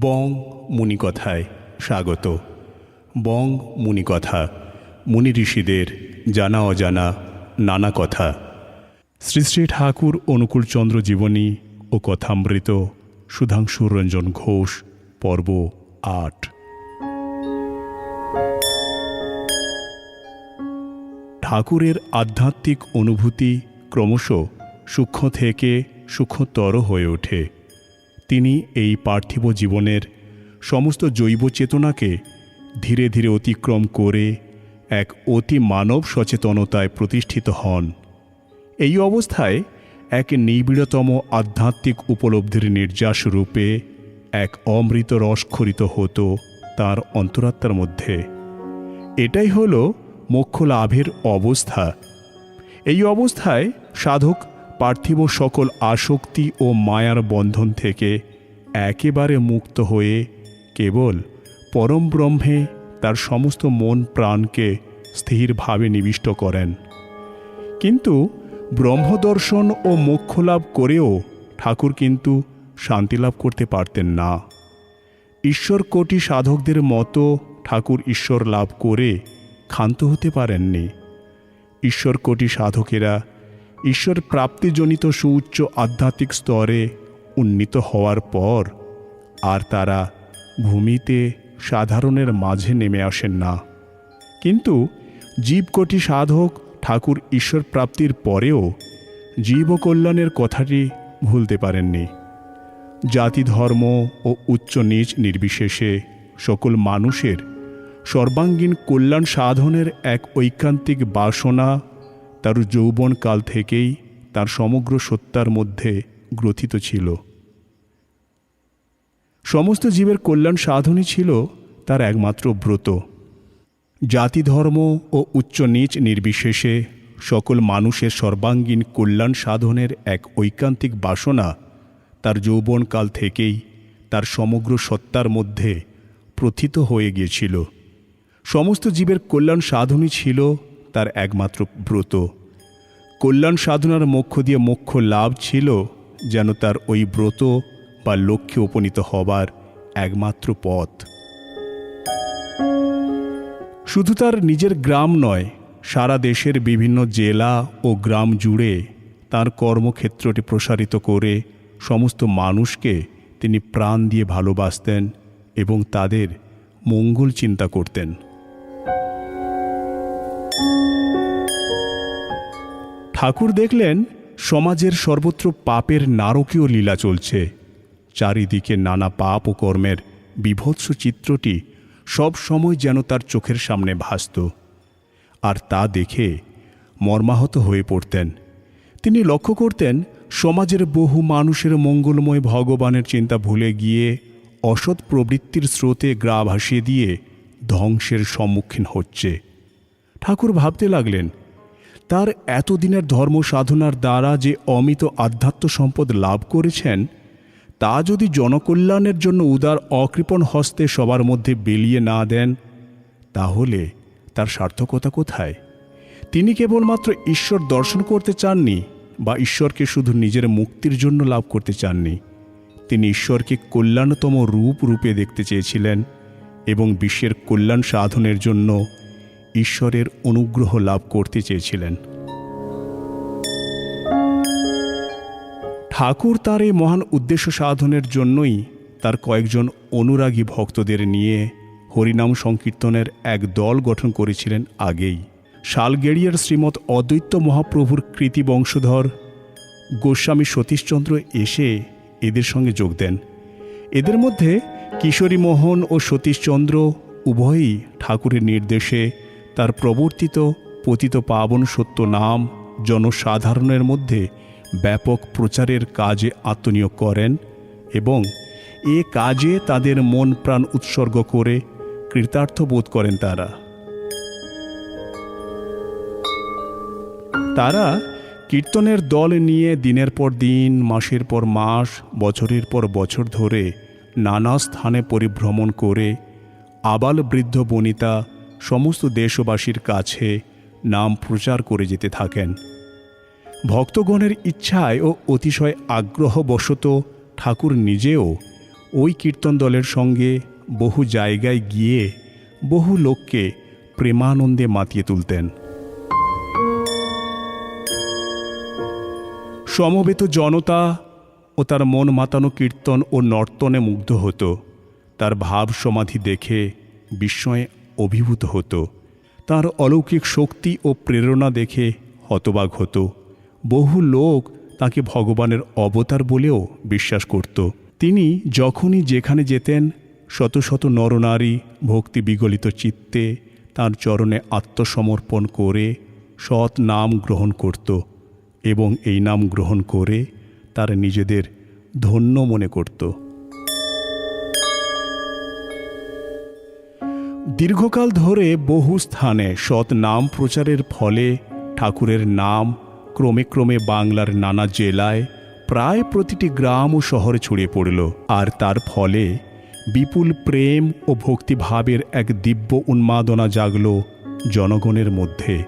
বং মুনিকথায় স্বাগত। বং মুনিকথা, মুনি ঋষিদের জানা অজানা নানা কথা। শ্রী শ্রী ঠাকুর অনুকূলচন্দ্র জীবনী ও কথামৃত, সুধাংশু রঞ্জন ঘোষ, পর্ব আট। ঠাকুরের আধ্যাত্মিক অনুভূতি ক্রমশ সূক্ষ্ম থেকে সূক্ষ্মতর হয়ে ওঠে। তিনি এই পার্থিব জীবনের সমস্ত জৈব চেতনাকে ধীরে ধীরে অতিক্রম করে এক অতি মানব সচেতনতায় প্রতিষ্ঠিত হন। এই অবস্থায় এক নিবিড়তম আধ্যাত্মিক উপলব্ধির নির্যাস রূপে এক অমৃত রসক্ষরিত হতো তার অন্তরাত্মার মধ্যে। এটাই হল মোক্ষ লাভের অবস্থা। এই অবস্থায় সাধক পার্থিব সকল আসক্তি ও মায়ার বন্ধন থেকে একেবারে মুক্ত হয়ে কেবল পরম ব্রহ্মে তার সমস্ত মন প্রাণকে স্থিরভাবে নিবিষ্ট করেন। কিন্তু ব্রহ্মদর্শন ও মোক্ষ লাভ করেও ঠাকুর কিন্তু শান্তি লাভ করতে পারতেন না। ঈশ্বর কোটি সাধকদের মতো ঠাকুর ঈশ্বর লাভ করে ক্ষান্ত হতে পারেননি। ঈশ্বর কোটি সাধকেরা ঈশ্বর প্রাপ্তিজনিত সুউচ্চ আধ্যাত্মিক স্তরে উন্নীত হওয়ার পর আর তারা ভূমিতে সাধারণের মাঝে নেমে আসেন না। কিন্তু জীবকোটি সাধক ঠাকুর ঈশ্বর প্রাপ্তির পরেও জীবকল্যাণের কথাটি ভুলতে পারেননি। জাতি ধর্ম ও উচ্চ নীচ নির্বিশেষে সকল মানুষের সর্বাঙ্গীন কল্যাণ সাধনের এক ঐকান্তিক বাসনা তার যৌবনকাল থেকেই তার সমগ্র সত্তার মধ্যে গ্রথিত ছিল। সমস্ত জীবের কল্যাণ সাধনই ছিল তার একমাত্র ব্রত। জাতি, ধর্ম ও উচ্চ নীচ নির্বিশেষে সকল মানুষের সর্বাঙ্গীন কল্যাণ সাধনের এক ঐকান্তিক বাসনা তার যৌবনকাল থেকেই তার সমগ্র সত্তার মধ্যে প্রথিত হয়ে গিয়েছিল। সমস্ত জীবের কল্যাণ সাধনই ছিল তার একমাত্র ব্রত। কল্যাণ সাধনার মোক্ষ দিয়ে মোক্ষ লাভ ছিল যেন তার ওই ব্রত বা লক্ষ্যে উপনীত হবার একমাত্র পথ। শুধু তার নিজের গ্রাম নয়, সারা দেশের বিভিন্ন জেলা ও গ্রাম জুড়ে তার কর্মক্ষেত্রটি প্রসারিত করে সমস্ত মানুষকে তিনি প্রাণ দিয়ে ভালোবাসতেন এবং তাদের মঙ্গল চিন্তা করতেন। ঠাকুর দেখলেন সমাজের সর্বত্র পাপের নারকীয় লীলা চলছে। চারিদিকে নানা পাপ ও কর্মের বিভৎস চিত্রটি সব সময় যেন তার চোখের সামনে ভাসত। আর তা দেখে মর্মাহত হয়ে পড়তেন। তিনি লক্ষ্য করতেন সমাজের বহু মানুষের মঙ্গলময় ভগবানের চিন্তা ভুলে গিয়ে অসৎ প্রবৃত্তির স্রোতে গ্রা ভাসিয়ে দিয়ে ধ্বংসের সম্মুখীন হচ্ছে। ঠাকুর ভাবতে লাগলেন, তার এতদিনের ধর্ম সাধনার দ্বারা যে অমিত আধ্যাত্ম সম্পদ লাভ করেছেন, তা যদি জনকল্যাণের জন্য উদার অকৃপণ হস্তে সবার মধ্যে বেলিয়ে না দেন, তাহলে তার সার্থকতা কোথায়? তিনি কেবলমাত্র ঈশ্বর দর্শন করতে চাননি বা ঈশ্বরকে শুধু নিজের মুক্তির জন্য লাভ করতে চাননি। তিনি ঈশ্বরকে কল্যাণতম রূপ রূপে দেখতে চেয়েছিলেন এবং বিশ্বের কল্যাণ সাধনের জন্য ঈশ্বরের অনুগ্রহ লাভ করতে চেয়েছিলেন। ঠাকুর তার এই মহান উদ্দেশ্য সাধনের জন্যই তার কয়েকজন অনুরাগী ভক্তদের নিয়ে হরিনাম সংকীর্তনের এক দল গঠন করেছিলেন আগেই। শালগেড়িয়ার শ্রীমৎ অদ্বৈত মহাপ্রভুর কৃতি বংশধর গোস্বামী সতীশচন্দ্র এসে এদের সঙ্গে যোগ দেন। এদের মধ্যে কিশোরী মোহন ও সতীশচন্দ্র উভয়ই ঠাকুরের নির্দেশে তার প্রবর্তিত, পতিত পাবন সত্য নাম জনসাধারণের মধ্যে ব্যাপক প্রচারের কাজে আত্মনিয়োগ করেন এবং এ কাজে তাদের মন প্রাণ উৎসর্গ করে কৃতার্থ বোধ করেন তারা। তারা কীর্তনের দল নিয়ে দিনের পর দিন, মাসের পর মাস, বছরের পর বছর ধরে নানা স্থানে পরিভ্রমণ করে আবাল বৃদ্ধ বনিতা সমস্ত দেশবাসীর কাছে নাম প্রচার করে যেতে থাকেন। ভক্তগণের ইচ্ছায় ও অতিশয় আগ্রহবশত ঠাকুর নিজেও ওই কীর্তন দলের সঙ্গে বহু জায়গায় গিয়ে বহু লোককে প্রেমানন্দে মাতিয়ে তুলতেন। সমবেত জনতা ও তার মন মাতানো কীর্তন ও নর্তনে মুগ্ধ হতো। তার ভাব সমাধি দেখে বিস্ময়ে অভিভূত হতো। তার অলৌকিক শক্তি ও প্রেরণা দেখে হতবাক হতো। বহু লোক তাকে ভগবানের অবতার বলেও বিশ্বাস করত। তিনি যখনই যেখানে যেতেন, শত শত নরনারী ভক্তি বিগলিত চিত্তে তার চরণে আত্মসমর্পণ করে সৎ নাম গ্রহণ করত এবং এই নাম গ্রহণ করে তারা নিজেদের ধন্য মনে করত। দীর্ঘকাল ধরে বহু স্থানে সৎ নাম প্রচারের ফলে ঠাকুরের নাম ক্রমে ক্রমে বাংলার নানা জেলায় প্রায় প্রতিটি গ্রাম ও শহরে ছড়িয়ে পড়ল। আর তার ফলে বিপুল প্রেম ও ভক্তিভাবের এক দিব্য উন্মাদনা জাগল জনগণের মধ্যে।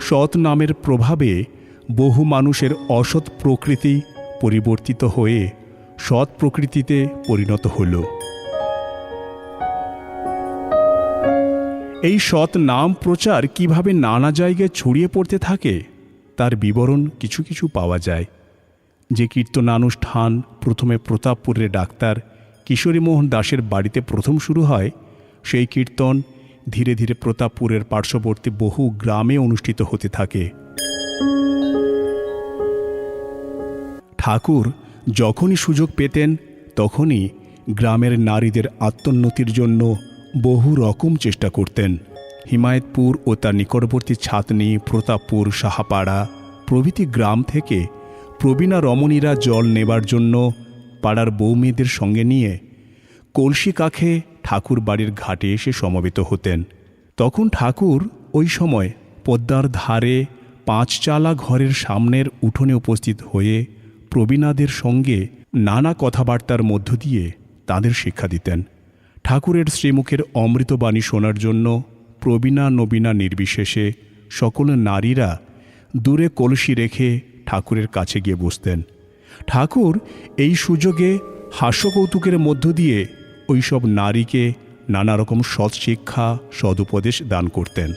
সৎ নামের প্রভাবে বহু মানুষের অসৎ প্রকৃতি পরিবর্তিত হয়ে সৎ প্রকৃতিতে পরিণত হল। এই সৎ নাম প্রচার কীভাবে নানা জায়গায় ছড়িয়ে পড়তে থাকে, তার বিবরণ কিছু কিছু পাওয়া যায়। যে কীর্তনানুষ্ঠান প্রথমে প্রতাপপুরের ডাক্তার কিশোরীমোহন দাসের বাড়িতে প্রথম শুরু হয়, সেই কীর্তন ধীরে ধীরে প্রতাপপুরের পার্শ্ববর্তী বহু গ্রামে অনুষ্ঠিত হতে থাকে। ঠাকুর যখনই সুযোগ পেতেন, তখনই গ্রামের নারীদের আত্মোন্নতির জন্য বহু রকম চেষ্টা করতেন। হিমায়তপুর ও তার নিকটবর্তী ছাতনি, প্রতাপপুর, সাহাপাড়া প্রভৃতি গ্রাম থেকে প্রবীণা রমণীরা জল নেবার জন্য পাড়ার বৌমেয়েদের সঙ্গে নিয়ে কলসি কাখে ঠাকুর বাড়ির ঘাটে এসে সমবেত হতেন। তখন ঠাকুর ওই সময় পদ্মার ধারে পাঁচচালা ঘরের সামনের উঠোনে উপস্থিত হয়ে প্রবীণাদের সঙ্গে নানা কথাবার্তার মধ্য দিয়ে তাদের শিক্ষা দিতেন। ঠাকুরের শ্রীমুখের অমৃতবাণী শোনার জন্য প্রবীণা নবীনা নির্বিশেষে সকল নারীরা দূরে কলসি রেখে ঠাকুরের কাছে গিয়ে বসতেন। ঠাকুর এই সুযোগে হাস্যকৌতুকের মধ্য দিয়ে ওইসব নারীকে নানা রকম সৎ শিক্ষা সদুপদেশ দান করতেন।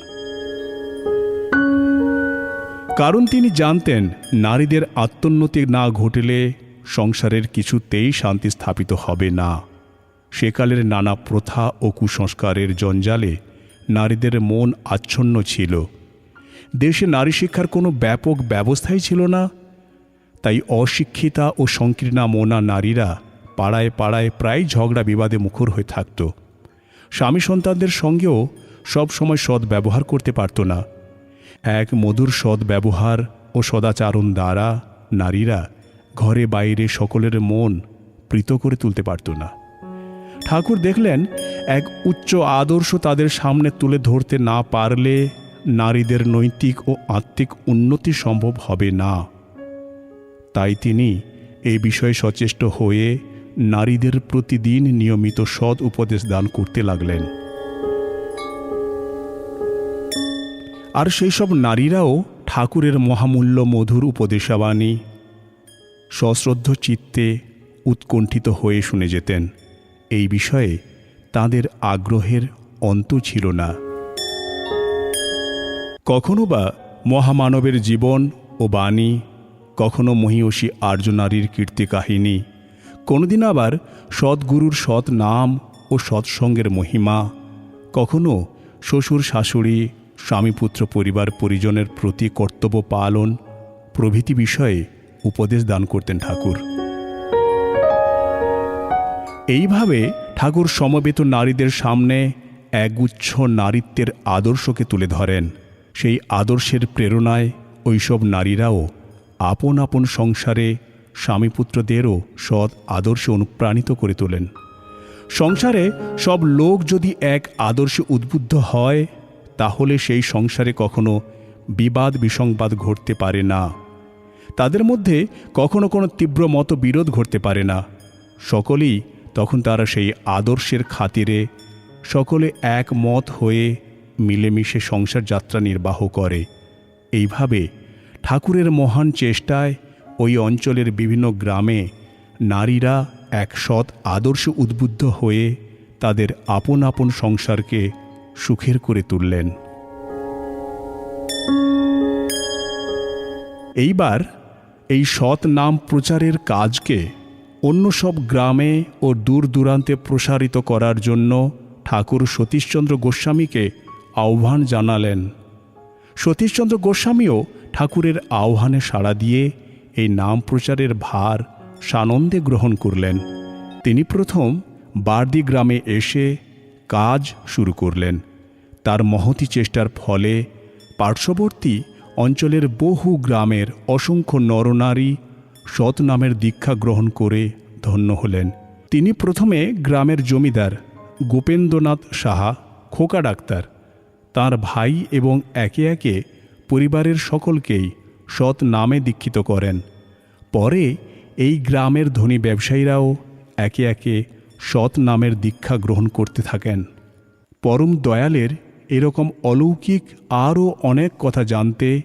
কারণ তিনি জানতেন নারীদের আত্মোন্নতি না ঘটলে সংসারের কিছুতেই শান্তি স্থাপিত হবে না। সেকালের নানা প্রথা ও কুসংস্কারের জঞ্জালে নারীদের মন আচ্ছন্ন ছিল। দেশে নারী শিক্ষার কোনো ব্যাপক ব্যবস্থাই ছিল না। তাই অশিক্ষিতা ও সংকীর্ণা মোনা নারীরা পাড়ায় পাড়ায় প্রায় ঝগড়া বিবাদে মুখর হয়ে থাকত। স্বামী সন্তানদের সঙ্গেও সব সময় সৎ ব্যবহার করতে পারত না। এক মধুর সৎ ব্যবহার ও সদাচারণ দ্বারা নারীরা ঘরে বাইরে সকলের মন প্রীত করে তুলতে পারত না। ঠাকুর দেখলেন, এক উচ্চ আদর্শ তাদের সামনে তুলে ধরতে না পারলে নারীদের নৈতিক ও আত্মিক উন্নতি সম্ভব হবে না। তাই তিনি এই বিষয়ে সচেষ্ট হয়ে নারীদের প্রতিদিন নিয়মিত সৎ উপদেশ দান করতে লাগলেন। আর সেই সব নারীরাও ঠাকুরের মহামূল্য মধুর উপদেশাবাণী, সশ্রদ্ধ চিত্তে উৎকণ্ঠিত হয়ে শুনে যেতেন। এই বিষয়ে তাদের আগ্রহের অন্ত ছিল না। কখনো বা মহামানবের জীবন ও বাণী, কখনো মহিষী আর্য নারীর কীর্তি কাহিনী, কোনোদিন আবার সৎগুরুর সৎ নাম ও সৎসঙ্গের মহিমা, কখনো শ্বশুর, শাশুড়ি, স্বামীপুত্র পরিবার পরিজনের প্রতি কর্তব্য পালন প্রভৃতি বিষয়ে উপদেশ দান করতেন ঠাকুর। এইভাবে ঠাকুর সমবেত নারীদের সামনে একগুচ্ছ নারীত্বের আদর্শকে তুলে ধরেন। সেই আদর্শের প্রেরণায় ওইসব নারীরাও আপন আপন সংসারে স্বামীপুত্রদেরও সৎ আদর্শে অনুপ্রাণিত করে তোলেন। সংসারে সব লোক যদি এক আদর্শে উদ্বুদ্ধ হয়, তাহলে সেই সংসারে কখনো বিবাদ বিসংবাদ ঘটতে পারে না। তাদের মধ্যে কখনো কোনো তীব্র মত বিরোধ ঘটতে পারে না। সকলেই তখন তারা সেই আদর্শের খাতিরে সকলে একমত হয়ে মিলেমিশে সংসার যাত্রা নির্বাহ করে। এইভাবে ঠাকুরের মহান চেষ্টায় ওই অঞ্চলের বিভিন্ন গ্রামে নারীরা এক সৎ আদর্শ উদ্বুদ্ধ হয়ে তাদের আপন আপন সংসারকে সুখের করে তুললেন। এইবার এই সৎ নাম প্রচারের কাজকে অন্য সব গ্রামে ও দূর দূরান্তে প্রসারিত করার জন্য ঠাকুর সতীশচন্দ্র গোস্বামীকে আহ্বান জানালেন। সতীশচন্দ্র গোস্বামীও ঠাকুরের আহ্বানে সাড়া দিয়ে এই নাম প্রচারের ভার সানন্দে গ্রহণ করলেন। তিনি প্রথম বারদি গ্রামে এসে কাজ শুরু করলেন। তার মহতি চেষ্টার ফলে পার্শ্ববর্তী অঞ্চলের বহু গ্রামের অসংখ্য নরনারী সৎ নামের দীক্ষা গ্রহণ করে ধন্য হলেন। তিনি প্রথমে গ্রামের জমিদার গোপেন্দ্রনাথ সাহা, খোকা ডাক্তার। তার ভাই এবং একে একে পরিবারের সকলকেই সৎ নামে দীক্ষিত করেন। পরে এই গ্রামের ধনী ব্যবসায়ীরাও একে একে সৎ নামের দীক্ষা গ্রহণ করতে থাকেন। পরম দয়ালের এরকম অলৌকিক আরও অনেক কথা জানতে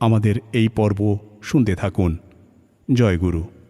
আমাদের এই পর্ব শুনতে থাকুন। জয় গুরু।